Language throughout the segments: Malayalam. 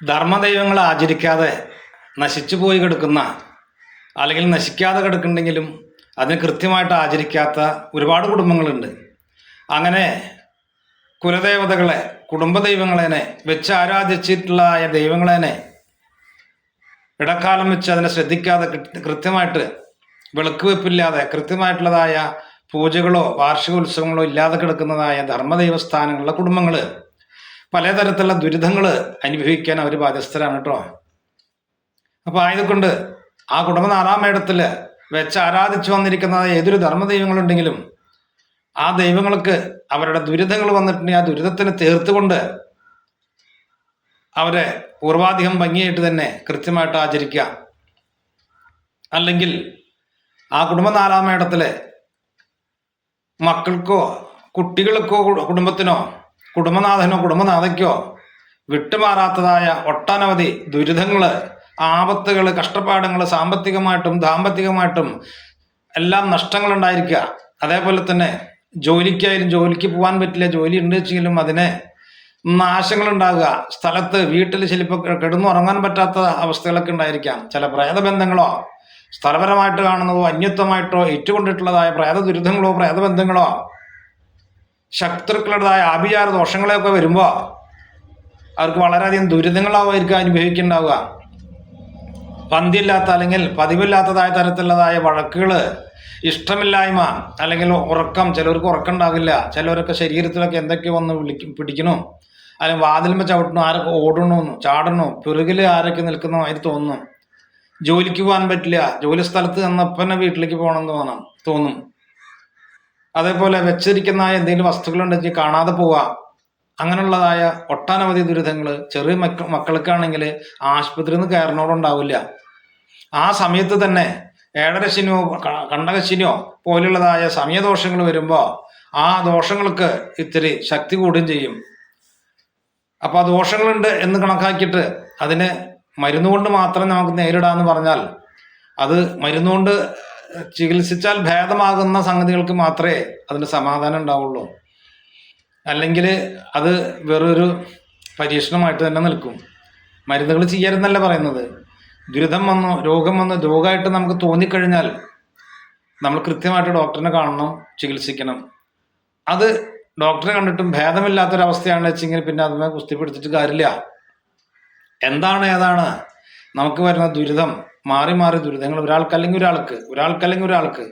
ധർമ്മദൈവങ്ങൾ ആചരിക്കാതെ നശിച്ചു പോയി കിടക്കുന്ന അല്ലെങ്കിൽ നശിക്കാതെ കിടക്കുന്നുണ്ടെങ്കിലും അതിന് കൃത്യമായിട്ട് ആചരിക്കാത്ത ഒരുപാട് കുടുംബങ്ങളുണ്ട്. അങ്ങനെ കുലദേവതകളെ കുടുംബദൈവങ്ങളെനെ വെച്ച് ആരാധിച്ചിട്ടുള്ള ദൈവങ്ങളേനെ ദൈവങ്ങളെനെ ഇടക്കാലം വെച്ച് അതിനെ ശ്രദ്ധിക്കാതെ കൃത്യമായിട്ട് വിളക്ക് വെപ്പില്ലാതെ കൃത്യമായിട്ടുള്ളതായ പൂജകളോ വാർഷിക ഉത്സവങ്ങളോ ഇല്ലാതെ കിടക്കുന്നതായ ധർമ്മദൈവസ്ഥാനങ്ങളിലെ കുടുംബങ്ങൾ പലതരത്തിലുള്ള ദുരിതങ്ങൾ അനുഭവിക്കാൻ അവർ ബാധ്യസ്ഥരാണ് കേട്ടോ. അപ്പോൾ ആയതുകൊണ്ട് ആ കുടുംബ നാലാമേടത്തിൽ വെച്ച് ആരാധിച്ചു വന്നിരിക്കുന്ന ഏതൊരു ധർമ്മദൈവങ്ങളുണ്ടെങ്കിലും ആ ദൈവങ്ങൾക്ക് അവരുടെ ദുരിതങ്ങൾ വന്നിട്ടുണ്ടെങ്കിൽ ആ ദുരിതത്തിന് തീർത്തുകൊണ്ട് അവരെ പൂർവാധികം ഭംഗിയായിട്ട് തന്നെ കൃത്യമായിട്ട് ആചരിക്കുക. അല്ലെങ്കിൽ ആ കുടുംബ നാലാം മക്കൾക്കോ കുട്ടികൾക്കോ കുടുംബത്തിനോ കുടുംബനാഥനോ കുടുംബനാഥയ്ക്കോ വിട്ടുമാറാത്തതായ ഒട്ടനവധി ദുരിതങ്ങൾ ആപത്തുകൾ കഷ്ടപ്പാടുകൾ സാമ്പത്തികമായിട്ടും ദാമ്പത്തികമായിട്ടും എല്ലാം നഷ്ടങ്ങളുണ്ടായിരിക്കുക. അതേപോലെ തന്നെ ജോലിക്കായാലും ജോലിക്ക് പോകാൻ പറ്റില്ല ജോലി ഉണ്ട് വെച്ചെങ്കിലും അതിന് നാശങ്ങളുണ്ടാകുക. സ്ഥലത്ത് വീട്ടിൽ ചിലപ്പോൾ കിടന്നുറങ്ങാൻ പറ്റാത്ത അവസ്ഥകളൊക്കെ ഉണ്ടായിരിക്കാം. ചില പ്രേതബന്ധങ്ങളോ സ്ഥലപരമായിട്ട് കാണുന്നതോ അന്യത്വമായിട്ടോ ഏറ്റുകൊണ്ടിട്ടുള്ളതായ പ്രേത ദുരിതങ്ങളോ പ്രേതബന്ധങ്ങളോ ശത്രുക്കളുടേതായ ആഭിചാര ദോഷങ്ങളെയൊക്കെ വരുമ്പോൾ അവർക്ക് വളരെയധികം ദുരിതങ്ങളാവുമായിരിക്കും അനുഭവിക്കുന്നുണ്ടാവുക പന്തില്ലാത്ത അല്ലെങ്കിൽ പതിവില്ലാത്തതായ തരത്തിലുള്ളതായ വഴക്കുകൾ ഇഷ്ടമില്ലായ്മ അല്ലെങ്കിൽ ഉറക്കം ചിലർക്ക് ഉറക്കം ഉണ്ടാകില്ല ചിലവരൊക്കെ ശരീരത്തിലൊക്കെ എന്തൊക്കെയോ വന്ന് വിളിക്കും പിടിക്കണോ അല്ലെങ്കിൽ വാതിലുമ്പോൾ ചവിട്ടണോ ആരൊക്കെ ഓടണു ചാടണോ പിറകിൽ ആരൊക്കെ നിൽക്കുന്നോ മാതിരി തോന്നുന്നു ജോലിക്ക് പോകാൻ പറ്റില്ല ജോലി സ്ഥലത്ത് നിന്നപ്പന്നെ വീട്ടിലേക്ക് പോകണം തോന്നണം തോന്നും. അതേപോലെ വെച്ചിരിക്കുന്ന എന്തെങ്കിലും വസ്തുക്കളുണ്ടെങ്കിൽ കാണാതെ പോവുക അങ്ങനെയുള്ളതായ ഒട്ടനവധി ദുരിതങ്ങൾ ചെറിയ മക്ക മക്കൾക്കാണെങ്കിൽ ആശുപത്രിയിൽ നിന്ന് കയറിനോടുണ്ടാവില്ല ആ സമയത്ത് തന്നെ ഏഴരശനിയോ കണ്ടകശനിയോ പോലുള്ളതായ സമയദോഷങ്ങൾ വരുമ്പോൾ ആ ദോഷങ്ങൾക്ക് ഇത്തിരി ശക്തി കൂടുകയും ചെയ്യും. അപ്പോൾ ആ ദോഷങ്ങളുണ്ട് എന്ന് കണക്കാക്കിയിട്ട് അതിന് മരുന്നുകൊണ്ട് മാത്രം നമുക്ക് നേരിടാന്ന് പറഞ്ഞാൽ അത് മരുന്നുകൊണ്ട് ചികിത്സിച്ചാൽ ഭേദമാകുന്ന സംഗതികൾക്ക് മാത്രമേ അതിന് സമാധാനം ഉണ്ടാവുള്ളൂ. അല്ലെങ്കിൽ അത് വെറൊരു പരീക്ഷണമായിട്ട് തന്നെ നിൽക്കും. മരുന്നുകൾ ചെയ്യരുതെന്നല്ല പറയുന്നത്. ദുരിതം വന്നു രോഗം വന്നു രോഗമായിട്ട് നമുക്ക് തോന്നിക്കഴിഞ്ഞാൽ നമ്മൾ കൃത്യമായിട്ട് ഡോക്ടറിനെ കാണണം ചികിത്സിക്കണം. അത് ഡോക്ടറെ കണ്ടിട്ടും ഭേദമില്ലാത്തൊരവസ്ഥയാണെന്ന് വെച്ചെങ്കിൽ പിന്നെ അതുമായി കുസ്തി പിടിച്ചിട്ട് കാര്യമില്ല. എന്താണ് ഏതാണ്? നമുക്ക് വരുന്ന ദുരിതം മാറി മാറി ദുരിതങ്ങൾ ഒരാൾക്കല്ലെങ്കിൽ ഒരാൾക്ക് ഒരാൾക്കല്ലെങ്കിൽ ഒരാൾക്ക്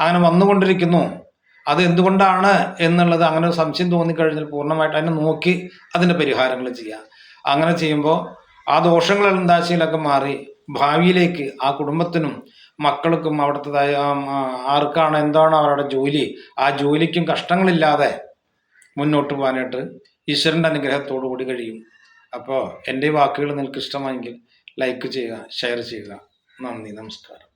അങ്ങനെ വന്നുകൊണ്ടിരിക്കുന്നു. അത് എന്തുകൊണ്ടാണ് എന്നുള്ളത് അങ്ങനെ ഒരു സംശയം തോന്നിക്കഴിഞ്ഞാൽ പൂർണമായിട്ട് അതിനെ നോക്കി അതിന്റെ പരിഹാരങ്ങൾ ചെയ്യുക. അങ്ങനെ ചെയ്യുമ്പോൾ ആ ദോഷങ്ങൾ എന്താശയിലൊക്കെ മാറി ഭാവിയിലേക്ക് ആ കുടുംബത്തിനും മക്കൾക്കും അവിടുത്തേതായ ആർക്കാണ് എന്താണ് അവരുടെ ജോലി ആ ജോലിക്കും കഷ്ടങ്ങളില്ലാതെ മുന്നോട്ട് പോകാനായിട്ട് ഈശ്വരന്റെ അനുഗ്രഹത്തോടു കൂടി കഴിയും. അപ്പോൾ എന്റെ വാക്കുകൾ നിനക്ക് ഇഷ്ടമായെങ്കിൽ ലൈക്ക് ചെയ്യുക ഷെയർ ചെയ്യുക. നന്ദി നമസ്കാരം.